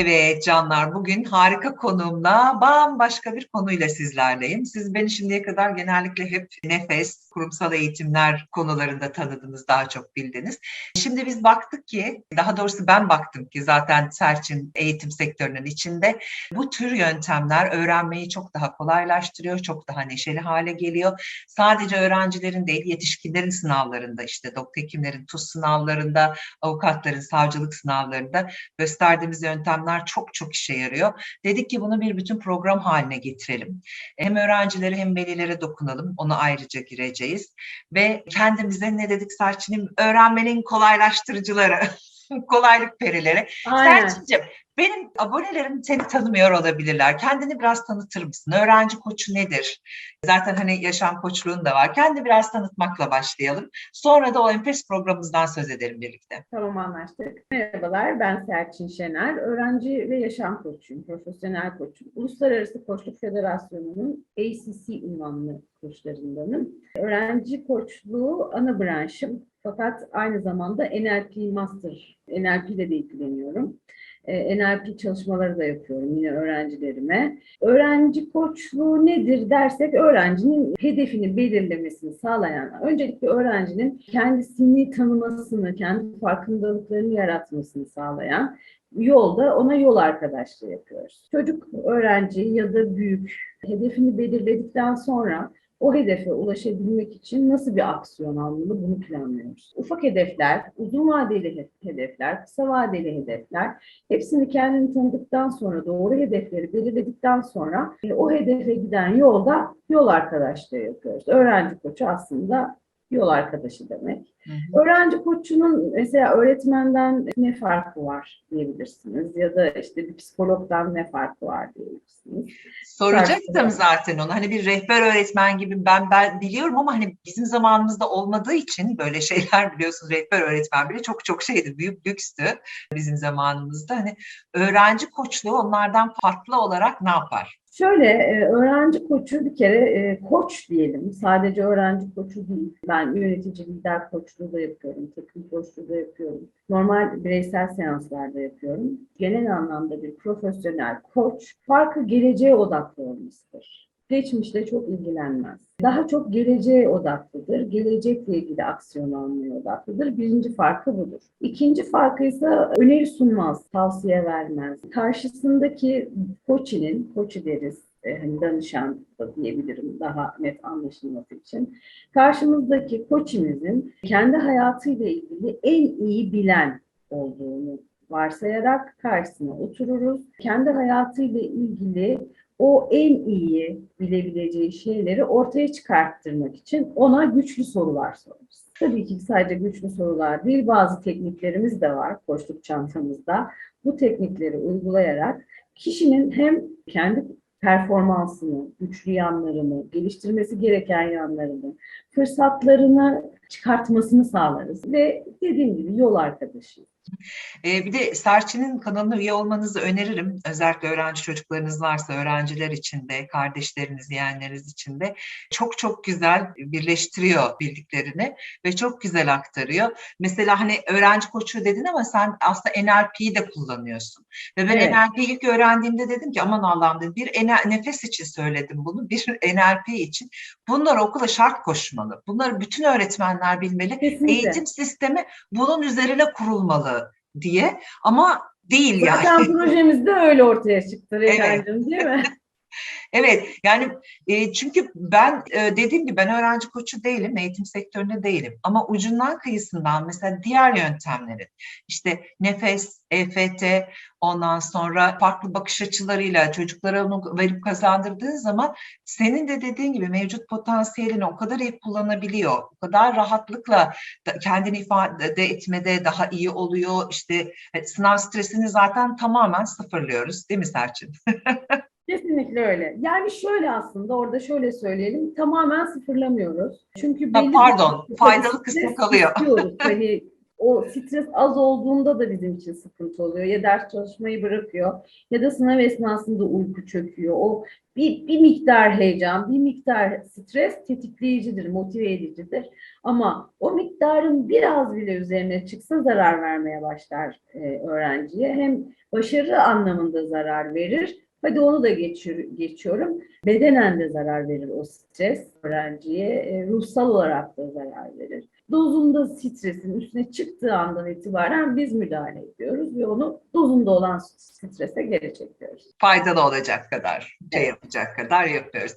Evet canlar bugün harika konuğumla bambaşka bir konuyla sizlerleyim. Siz beni şimdiye kadar genellikle hep nefes, kurumsal eğitimler konularında tanıdınız, daha çok bildiniz. Şimdi biz baktık ki, daha doğrusu ben baktım ki zaten Serçin eğitim sektörünün içinde bu tür yöntemler öğrenmeyi çok daha kolaylaştırıyor, çok daha neşeli hale geliyor. Sadece öğrencilerin değil, yetişkinlerin sınavlarında işte doktor hekimlerin TUS sınavlarında, avukatların savcılık sınavlarında gösterdiğimiz yöntemler çok çok işe yarıyor. Dedik ki bunu bir bütün program haline getirelim. Hem öğrencilere hem velilere dokunalım. Onu ayrıca gireceğiz. Ve kendimize ne dedik Serçin'im? Öğrenmenin kolaylaştırıcıları. Kolaylık perileri. Aynen. Serçin'cim benim abonelerim seni tanımıyor olabilirler. Kendini biraz tanıtır mısın? Öğrenci koçu nedir? Zaten hani yaşam koçluğun da var. Kendi biraz tanıtmakla başlayalım. Sonra da o enfes programımızdan söz edelim birlikte. Tamam anlaştık. Merhabalar ben Serçin Şener. Öğrenci ve yaşam koçuyum, profesyonel koçum. Uluslararası Koçluk Federasyonu'nun ACC unvanlı koçlarındanım. Öğrenci koçluğu ana branşım. Fakat aynı zamanda NLP Master, NLP ile de ilgileniyorum. E, NLP çalışmaları da yapıyorum yine öğrencilerime. Öğrenci koçluğu nedir dersek öğrencinin hedefini belirlemesini sağlayan, öncelikle öğrencinin kendisini tanımasını, kendi farkındalıklarını yaratmasını sağlayan yolda ona yol arkadaşlığı yapıyoruz. Çocuk, öğrenci ya da büyük hedefini belirledikten sonra o hedefe ulaşabilmek için nasıl bir aksiyon almalı bunu planlıyoruz. Ufak hedefler, uzun vadeli hedefler, kısa vadeli hedefler hepsini kendini tanıdıktan sonra doğru hedefleri belirledikten sonra e, o hedefe giden yolda yol arkadaşlığı yapıyoruz. Öğrenci koçu aslında yol arkadaşı demek. Hı hı. Öğrenci koçunun mesela öğretmenden ne farkı var diyebilirsiniz ya da işte bir psikologdan ne farkı var diyebilirsiniz. Soracaktım Farklı. zaten onu. Hani bir rehber öğretmen gibi ben ben biliyorum ama hani bizim zamanımızda olmadığı için böyle şeyler biliyorsunuz rehber öğretmen bile çok çok şeydi. Büyük lükstü bizim zamanımızda. Hani öğrenci koçluğu onlardan farklı olarak ne yapar? Şöyle e, öğrenci koçu bir kere e, koç diyelim. Sadece öğrenci koçu değil. Ben yönetici lider koçluğu da yapıyorum. Takım koçluğu da yapıyorum. Normal bireysel seanslarda yapıyorum. Genel anlamda bir profesyonel koç farkı geleceğe odaklı olmasıdır. Geçmişte çok ilgilenmez. Daha çok geleceğe odaklıdır. Gelecekle ilgili aksiyon almaya odaklıdır. Birinci farkı budur. İkinci farkı ise öneri sunmaz, tavsiye vermez. Karşısındaki koçinin, koçu deriz, e, hani danışan da diyebilirim daha net anlaşılması için. Karşımızdaki koçimizin kendi hayatıyla ilgili en iyi bilen olduğunu varsayarak karşısına otururuz. Kendi hayatıyla ilgili o en iyi bilebileceği şeyleri ortaya çıkarttırmak için ona güçlü sorular sorarız. Tabii ki sadece güçlü sorular değil, bazı tekniklerimiz de var koçluk çantamızda. Bu teknikleri uygulayarak kişinin hem kendi performansını, güçlü yanlarını, geliştirmesi gereken yanlarını, fırsatlarını çıkartmasını sağlarız. Ve dediğim gibi yol arkadaşı. Ee, bir de Serçin'in kanalına üye olmanızı öneririm. Özellikle öğrenci çocuklarınız varsa öğrenciler için de, kardeşleriniz, yeğenleriniz için de çok çok güzel birleştiriyor bildiklerini ve çok güzel aktarıyor. Mesela hani öğrenci koçu dedin ama sen aslında NLP'yi de kullanıyorsun. Ve ben Evet. NLP'yi ilk öğrendiğimde dedim ki aman Allah'ım dedim bir nefes için söyledim bunu, bir NLP için. Bunlar okula şart koşmalı. Bunları bütün öğretmenler bilmeli. Kesinlikle. Eğitim sistemi bunun üzerine kurulmalı diye ama değil yani. Zaten projemiz de öyle ortaya çıktı Evet. Reyna'cığım değil mi? Evet yani e, çünkü ben e, dediğim gibi ben öğrenci koçu değilim, eğitim sektöründe değilim. Ama ucundan kıyısından mesela diğer yöntemlerin işte nefes, EFT ondan sonra farklı bakış açılarıyla çocuklara onu verip kazandırdığın zaman senin de dediğin gibi mevcut potansiyelini o kadar iyi kullanabiliyor. O kadar rahatlıkla kendini ifade etmede daha iyi oluyor. İşte e, sınav stresini zaten tamamen sıfırlıyoruz değil mi Serçin? Kesinlikle öyle. Yani şöyle aslında orada şöyle söyleyelim tamamen sıfırlamıyoruz. Çünkü Ha, belli pardon, bir faydalı kısmı kalıyor. Hani o stres az olduğunda da bizim için sıkıntı oluyor. Ya ders çalışmayı bırakıyor ya da sınav esnasında uyku çöküyor. O bir, bir miktar heyecan, bir miktar stres tetikleyicidir, motive edicidir. Ama o miktarın biraz bile üzerine çıksa zarar vermeye başlar e, öğrenciye. Hem başarı anlamında zarar verir. Hadi onu da geçir, geçiyorum. Bedenen de zarar verir o stres öğrenciye. E, ruhsal olarak da zarar verir. Dozunda stresin üstüne çıktığı andan itibaren biz müdahale ediyoruz ve onu dozunda olan strese geri çekiyoruz. Faydalı olacak kadar, şey yapacak kadar yapıyoruz.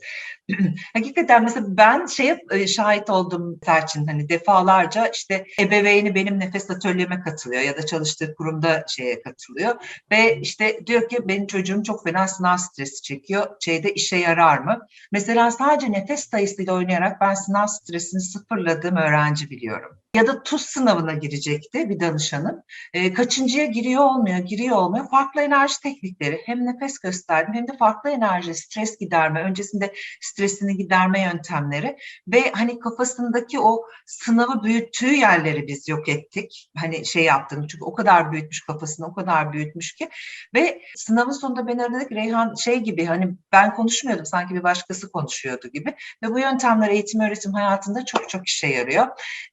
Hakikaten mesela ben şey şahit oldum Serçin hani defalarca işte ebeveyni benim nefes atölyeme katılıyor ya da çalıştığı kurumda şeye katılıyor ve işte diyor ki benim çocuğum çok fena sınav stresi çekiyor. Şeyde işe yarar mı? Mesela sadece nefes sayısıyla oynayarak ben sınav stresini sıfırladığım öğrenci biliyorum. exterior. Ya da TUS sınavına girecekti bir danışanım. E, kaçıncıya giriyor olmuyor, giriyor olmuyor. Farklı enerji teknikleri hem nefes gösterdim hem de farklı enerji, stres giderme, öncesinde stresini giderme yöntemleri ve hani kafasındaki o sınavı büyüttüğü yerleri biz yok ettik. Hani şey yaptım çünkü o kadar büyütmüş kafasını, o kadar büyütmüş ki ve sınavın sonunda beni aradık Reyhan şey gibi hani ben konuşmuyordum sanki bir başkası konuşuyordu gibi ve bu yöntemler eğitim öğretim hayatında çok çok işe yarıyor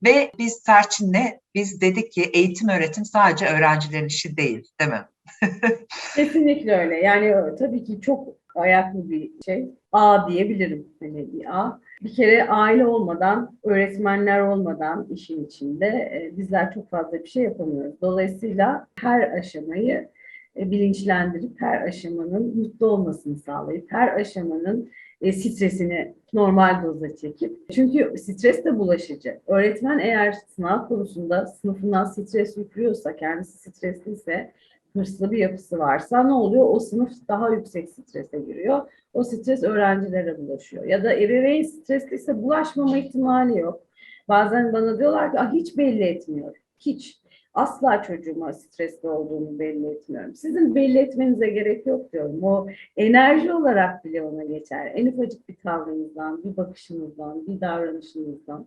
ve biz Serçin'le biz dedik ki eğitim öğretim sadece öğrencilerin işi değil değil mi? Kesinlikle öyle. Yani tabii ki çok ayaklı bir şey. A diyebilirim. Hani bir A. Bir kere aile olmadan, öğretmenler olmadan işin içinde e, bizler çok fazla bir şey yapamıyoruz. Dolayısıyla her aşamayı e, bilinçlendirip her aşamanın mutlu olmasını sağlayıp her aşamanın e, stresini normal doza çekip. Çünkü stres de bulaşıcı. Öğretmen eğer sınav konusunda sınıfından stres yüklüyorsa, kendisi stresliyse, hırslı bir yapısı varsa ne oluyor? O sınıf daha yüksek strese giriyor. O stres öğrencilere bulaşıyor. Ya da ebeveyn stresliyse bulaşmama ihtimali yok. Bazen bana diyorlar ki ah, hiç belli etmiyor. Hiç. Asla çocuğuma stresli olduğunu belli etmiyorum. Sizin belli etmenize gerek yok diyorum. O enerji olarak bile ona geçer. En ufacık bir tavrınızdan, bir bakışınızdan, bir davranışınızdan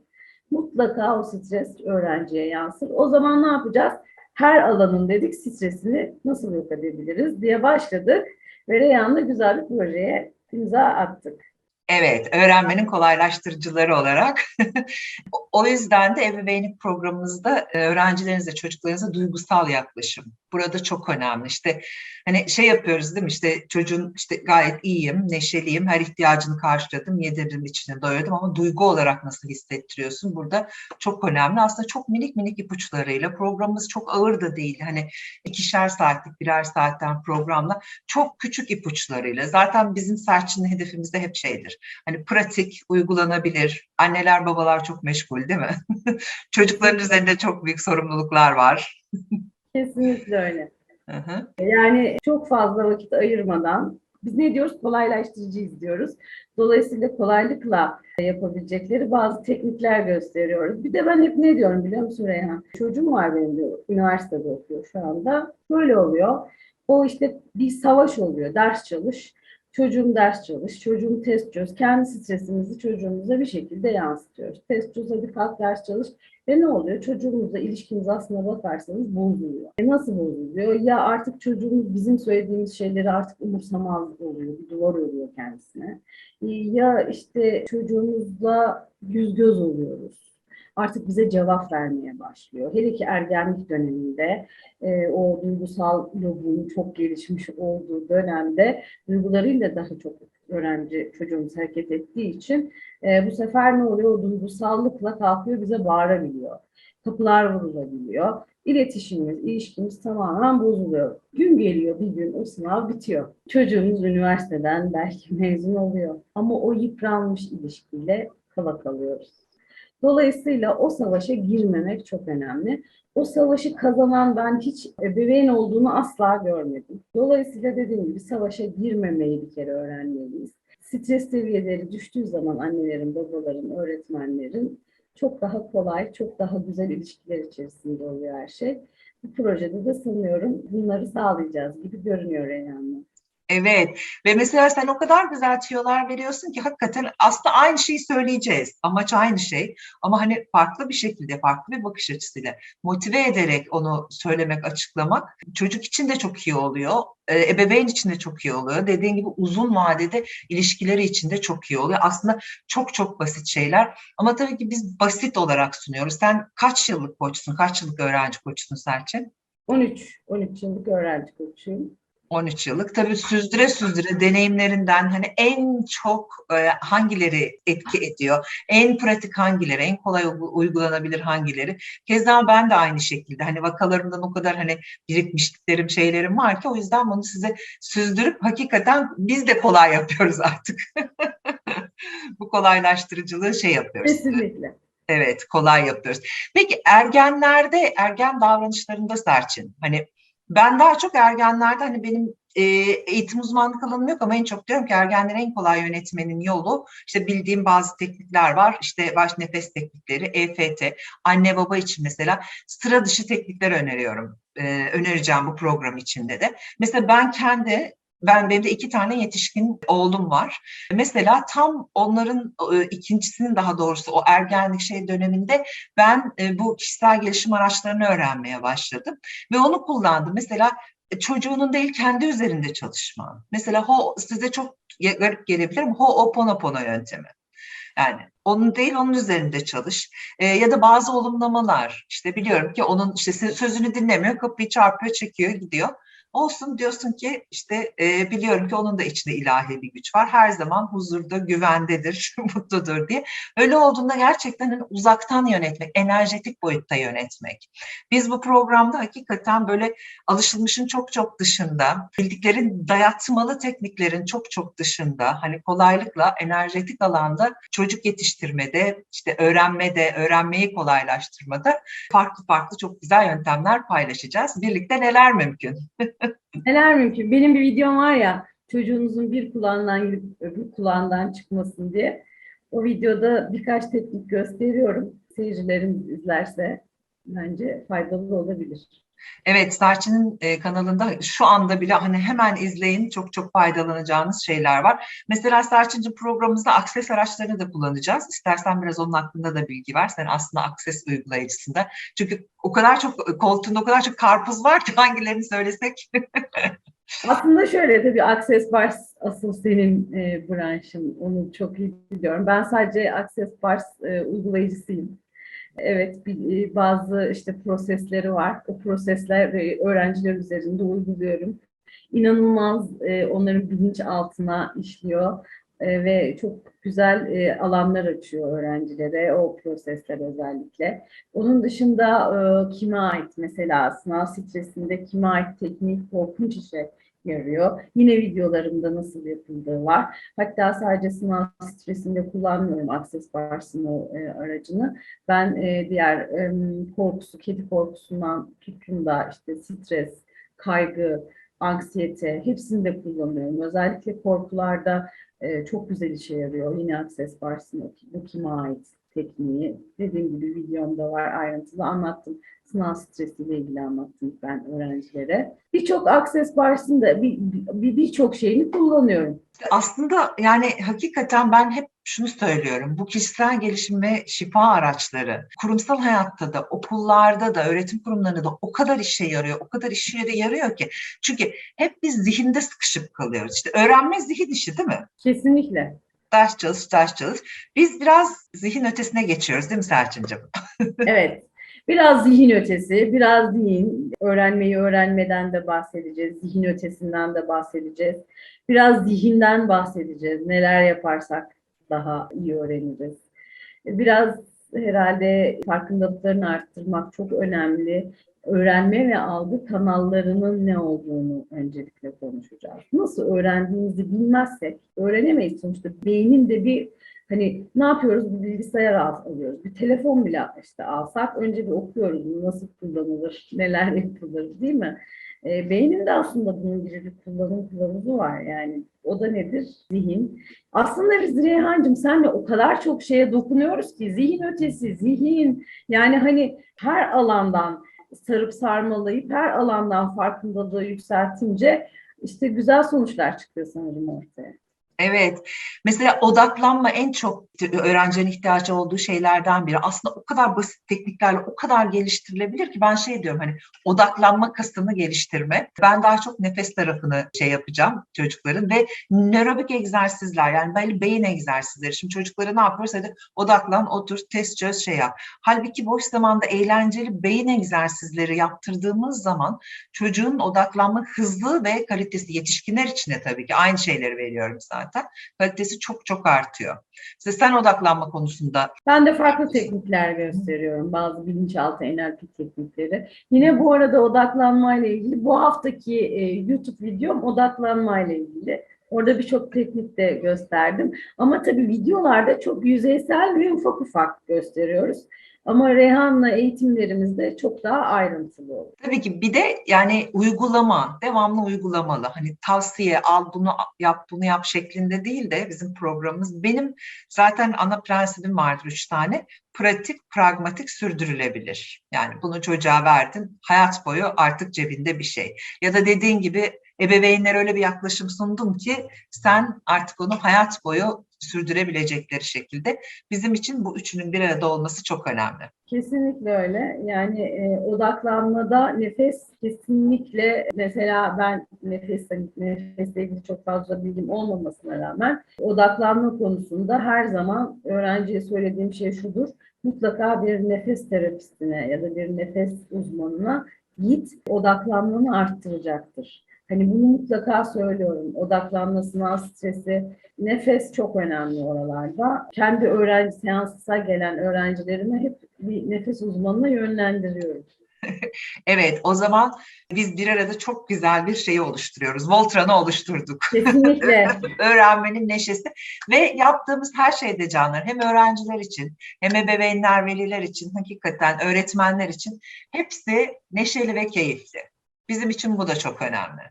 mutlaka o stres öğrenciye yansır. O zaman ne yapacağız? Her alanın dedik stresini nasıl yok edebiliriz diye başladık. Ve Reyhan'la güzel bir projeye imza attık. Evet, öğrenmenin kolaylaştırıcıları olarak. o yüzden de ebeveynlik programımızda öğrencilerinize, çocuklarınıza duygusal yaklaşım. Burada çok önemli. İşte hani şey yapıyoruz değil mi? İşte çocuğun işte gayet iyiyim, neşeliyim, her ihtiyacını karşıladım, yedirdim, içine doyurdum ama duygu olarak nasıl hissettiriyorsun? Burada çok önemli. Aslında çok minik minik ipuçlarıyla programımız çok ağır da değil. Hani ikişer saatlik, birer saatten programla çok küçük ipuçlarıyla. Zaten bizim Serçin'in hedefimizde hep şeydir. Hani pratik, uygulanabilir. Anneler, babalar çok meşgul değil mi? Çocukların üzerinde çok büyük sorumluluklar var. Kesinlikle öyle. Hı. Yani çok fazla vakit ayırmadan biz ne diyoruz? Kolaylaştırıcıyız diyoruz. Dolayısıyla kolaylıkla yapabilecekleri bazı teknikler gösteriyoruz. Bir de ben hep ne diyorum biliyor musun Reyhan? Çocuğum var benim diyor. Üniversitede okuyor şu anda. Böyle oluyor. O işte bir savaş oluyor. Ders çalış. Çocuğum ders çalış, çocuğum test çöz. Kendi stresimizi çocuğumuza bir şekilde yansıtıyoruz. Test çöz, hadi kalk ders çalış. Ve ne oluyor? Çocuğumuzla ilişkimiz aslına bakarsanız bozuluyor. E nasıl bozuluyor? Ya artık çocuğumuz bizim söylediğimiz şeyleri artık umursamaz oluyor. Bir duvar örüyor kendisine. E ya işte çocuğumuzla yüz göz oluyoruz artık bize cevap vermeye başlıyor. Hele ki ergenlik döneminde e, o duygusal lobun çok gelişmiş olduğu dönemde duygularıyla daha çok öğrenci çocuğumuz hareket ettiği için e, bu sefer ne oluyor? O duygusallıkla kalkıyor bize bağırabiliyor. Kapılar vurulabiliyor. İletişimimiz, ilişkimiz tamamen bozuluyor. Gün geliyor bir gün o sınav bitiyor. Çocuğumuz üniversiteden belki mezun oluyor. Ama o yıpranmış ilişkiyle kala kalıyoruz. Dolayısıyla o savaşa girmemek çok önemli. O savaşı kazanan ben hiç bebeğin olduğunu asla görmedim. Dolayısıyla dediğim gibi savaşa girmemeyi bir kere öğrenmeliyiz. Stres seviyeleri düştüğü zaman annelerin, babaların, öğretmenlerin çok daha kolay, çok daha güzel ilişkiler içerisinde oluyor her şey. Bu projede de sanıyorum bunları sağlayacağız gibi görünüyor Reyhan'la. Evet ve mesela sen o kadar güzel tüyolar veriyorsun ki hakikaten aslında aynı şeyi söyleyeceğiz. Amaç aynı şey ama hani farklı bir şekilde, farklı bir bakış açısıyla motive ederek onu söylemek, açıklamak çocuk için de çok iyi oluyor. e, Ebeveyn için de çok iyi oluyor. Dediğin gibi uzun vadede ilişkileri için de çok iyi oluyor. Aslında çok çok basit şeyler ama tabii ki biz basit olarak sunuyoruz. Sen kaç yıllık koçsun, kaç yıllık öğrenci koçsun Selçin? 13, 13 yıllık öğrenci koçuyum. 13 yıllık. Tabii süzdüre süzdüre deneyimlerinden hani en çok e, hangileri etki ediyor? En pratik hangileri? En kolay uygulanabilir hangileri? Keza ben de aynı şekilde hani vakalarımdan o kadar hani birikmişliklerim şeylerim var ki o yüzden bunu size süzdürüp hakikaten biz de kolay yapıyoruz artık. Bu kolaylaştırıcılığı şey yapıyoruz. Kesinlikle. Evet, kolay yapıyoruz. Peki ergenlerde, ergen davranışlarında Serçin, hani ben daha çok ergenlerde hani benim e, eğitim uzmanlık alanım yok ama en çok diyorum ki ergenleri en kolay yönetmenin yolu işte bildiğim bazı teknikler var. İşte baş nefes teknikleri, EFT, anne baba için mesela sıra dışı teknikler öneriyorum. E, önereceğim bu program içinde de. Mesela ben kendi ben benim de iki tane yetişkin oğlum var. Mesela tam onların e, ikincisinin daha doğrusu o ergenlik şey döneminde ben e, bu kişisel gelişim araçlarını öğrenmeye başladım ve onu kullandım. Mesela e, çocuğunun değil kendi üzerinde çalışma. Mesela ho size çok garip gelebilir ama Ho'oponopono yöntemi. Yani onun değil onun üzerinde çalış. E, ya da bazı olumlamalar. İşte biliyorum ki onun işte sözünü dinlemiyor, kapıyı çarpıyor, çekiyor, gidiyor. Olsun diyorsun ki işte e, biliyorum ki onun da içinde ilahi bir güç var. Her zaman huzurda, güvendedir, mutludur diye. Öyle olduğunda gerçekten hani uzaktan yönetmek, enerjetik boyutta yönetmek. Biz bu programda hakikaten böyle alışılmışın çok çok dışında, bildiklerin dayatmalı tekniklerin çok çok dışında, hani kolaylıkla enerjetik alanda çocuk yetiştirmede, işte öğrenmede, öğrenmeyi kolaylaştırmada farklı farklı çok güzel yöntemler paylaşacağız. Birlikte neler mümkün? Neler mümkün? Benim bir videom var ya çocuğunuzun bir kulağından girip öbür kulağından çıkmasın diye. O videoda birkaç teknik gösteriyorum. Seyircilerin izlerse bence faydalı olabilir. Evet, Serçin'in e, kanalında şu anda bile hani hemen izleyin çok çok faydalanacağınız şeyler var. Mesela Serçin'cim programımızda akses araçlarını da kullanacağız. İstersen biraz onun hakkında da bilgi ver. Sen aslında akses uygulayıcısında. Çünkü o kadar çok koltuğunda o kadar çok karpuz var ki hangilerini söylesek. Aslında şöyle tabii Access Bars asıl senin e, branşın. Onu çok iyi biliyorum. Ben sadece Access Bars e, uygulayıcısıyım. Evet, e, bazı işte prosesleri var. O prosesler e, öğrenciler üzerinde uyguluyorum. İnanılmaz e, onların bilinç altına işliyor ve çok güzel alanlar açıyor öğrencilere o prosesler özellikle. Onun dışında e, kime ait mesela sınav stresinde kime ait teknik korkunç işe yarıyor. Yine videolarımda nasıl yapıldığı var. Hatta sadece sınav stresinde kullanmıyorum Access Bars'ın o e, aracını. Ben e, diğer e, korkusu, kedi korkusundan tutun da işte stres, kaygı, anksiyete hepsini de kullanıyorum. Özellikle korkularda e, çok güzel işe yarıyor. Yine Access Bars'ın bu kime ait tekniği. Dediğim gibi videomda var ayrıntılı anlattım. Sınav stresiyle ilgili anlattım ben öğrencilere. Birçok Access Bars'ın da bir- bir- birçok şeyini kullanıyorum. Aslında yani hakikaten ben hep şunu söylüyorum. Bu kişisel gelişim ve şifa araçları kurumsal hayatta da, okullarda da, öğretim kurumlarında da o kadar işe yarıyor, o kadar işe yarıyor ki. Çünkü hep biz zihinde sıkışıp kalıyoruz. İşte öğrenme zihin işi değil mi? Kesinlikle. Ders çalış, ders çalış. Biz biraz zihin ötesine geçiyoruz değil mi Selçin'cim? Evet. Biraz zihin ötesi, biraz zihin. Öğrenmeyi öğrenmeden de bahsedeceğiz. Zihin ötesinden de bahsedeceğiz. Biraz zihinden bahsedeceğiz. Neler yaparsak daha iyi öğreniriz. Biraz herhalde farkındalıklarını arttırmak çok önemli. Öğrenme ve algı kanallarının ne olduğunu öncelikle konuşacağız. Nasıl öğrendiğimizi bilmezsek öğrenemeyiz sonuçta. Beynin de bir Hani ne yapıyoruz? Bir bilgisayar al- alıyoruz. Bir telefon bile işte alsak önce bir okuyoruz. Nasıl kullanılır, neler yapılır değil mi? E, beynin de aslında bunun gibi bir kullanım kılavuzu var yani. O da nedir? Zihin. Aslında biz Reyhancığım senle o kadar çok şeye dokunuyoruz ki zihin ötesi, zihin yani hani her alandan sarıp sarmalayıp her alandan farkındalığı yükseltince işte güzel sonuçlar çıkıyor sanırım ortaya. Evet. Mesela odaklanma en çok öğrencinin ihtiyacı olduğu şeylerden biri. Aslında o kadar basit tekniklerle o kadar geliştirilebilir ki ben şey diyorum hani odaklanma kasını geliştirme. Ben daha çok nefes tarafını şey yapacağım çocukların ve nörobik egzersizler yani böyle beyin egzersizleri. Şimdi çocuklara ne yapıyoruz? Hadi odaklan, otur, test çöz, şey yap. Halbuki boş zamanda eğlenceli beyin egzersizleri yaptırdığımız zaman çocuğun odaklanma hızlı ve kalitesi yetişkinler için de tabii ki aynı şeyleri veriyorum zaten. Kalitesi çok çok artıyor. Size sen odaklanma konusunda Ben de farklı teknikler gösteriyorum. Bazı bilinçaltı NLP teknikleri. Yine bu arada odaklanmayla ilgili bu haftaki e, YouTube videom odaklanmayla ilgili. Orada birçok teknik de gösterdim. Ama tabii videolarda çok yüzeysel ve ufak ufak gösteriyoruz. Ama Rehan'la eğitimlerimizde çok daha ayrıntılı oluyor. Tabii ki bir de yani uygulama, devamlı uygulamalı. Hani tavsiye al bunu yap bunu yap şeklinde değil de bizim programımız. Benim zaten ana prensibim vardır üç tane. Pratik, pragmatik, sürdürülebilir. Yani bunu çocuğa verdin, hayat boyu artık cebinde bir şey. Ya da dediğin gibi ebeveynler öyle bir yaklaşım sundum ki sen artık onu hayat boyu sürdürebilecekleri şekilde. Bizim için bu üçünün bir arada olması çok önemli. Kesinlikle öyle. Yani e, odaklanmada nefes kesinlikle mesela ben nefes nefesle ilgili çok fazla bilgim olmamasına rağmen odaklanma konusunda her zaman öğrenciye söylediğim şey şudur. Mutlaka bir nefes terapistine ya da bir nefes uzmanına git odaklanmanı arttıracaktır. Hani bunu mutlaka söylüyorum. Odaklanmasına, stresi, nefes çok önemli oralarda. Kendi öğrenci seansa gelen öğrencilerimi hep bir nefes uzmanına yönlendiriyorum. Evet, o zaman biz bir arada çok güzel bir şeyi oluşturuyoruz. Voltran'ı oluşturduk. Kesinlikle. Öğrenmenin neşesi ve yaptığımız her şeyde canlar hem öğrenciler için hem ebeveynler, veliler için hakikaten öğretmenler için hepsi neşeli ve keyifli. Bizim için bu da çok önemli.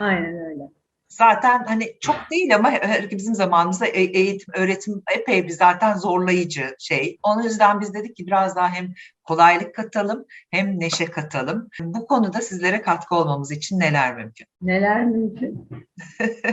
Aynen öyle. Zaten hani çok değil ama bizim zamanımızda e- eğitim, öğretim epey bir zaten zorlayıcı şey. Onun yüzden biz dedik ki biraz daha hem kolaylık katalım hem neşe katalım. Bu konuda sizlere katkı olmamız için neler mümkün? Neler mümkün?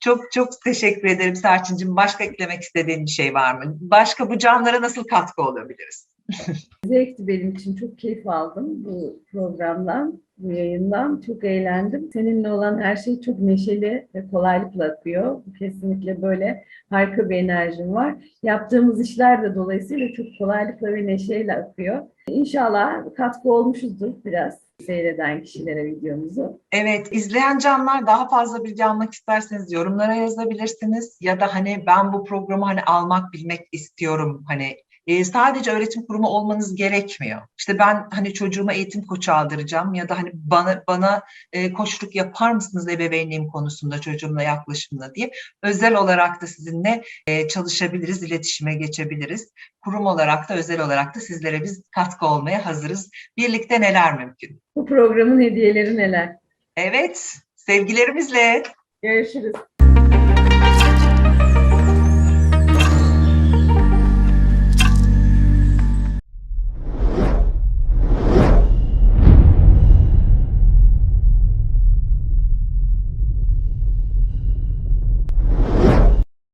çok çok teşekkür ederim Serçin'cim. Başka eklemek istediğin bir şey var mı? Başka bu canlara nasıl katkı olabiliriz? Zevkti benim için. Çok keyif aldım bu programdan, bu yayından. Çok eğlendim. Seninle olan her şey çok neşeli ve kolaylıkla akıyor. Kesinlikle böyle harika bir enerjim var. Yaptığımız işler de dolayısıyla çok kolaylıkla ve neşeyle akıyor. İnşallah katkı olmuşuzdur biraz seyreden kişilere videomuzu. Evet, izleyen canlar daha fazla bilgi almak isterseniz yorumlara yazabilirsiniz ya da hani ben bu programı hani almak bilmek istiyorum hani e, sadece öğretim kurumu olmanız gerekmiyor. İşte ben hani çocuğuma eğitim koçu aldıracağım ya da hani bana bana e, koçluk yapar mısınız ebeveynliğim konusunda çocuğumla yaklaşımla diye özel olarak da sizinle e, çalışabiliriz, iletişime geçebiliriz. Kurum olarak da özel olarak da sizlere biz katkı olmaya hazırız. Birlikte neler mümkün? Bu programın hediyeleri neler? Evet, sevgilerimizle. Görüşürüz.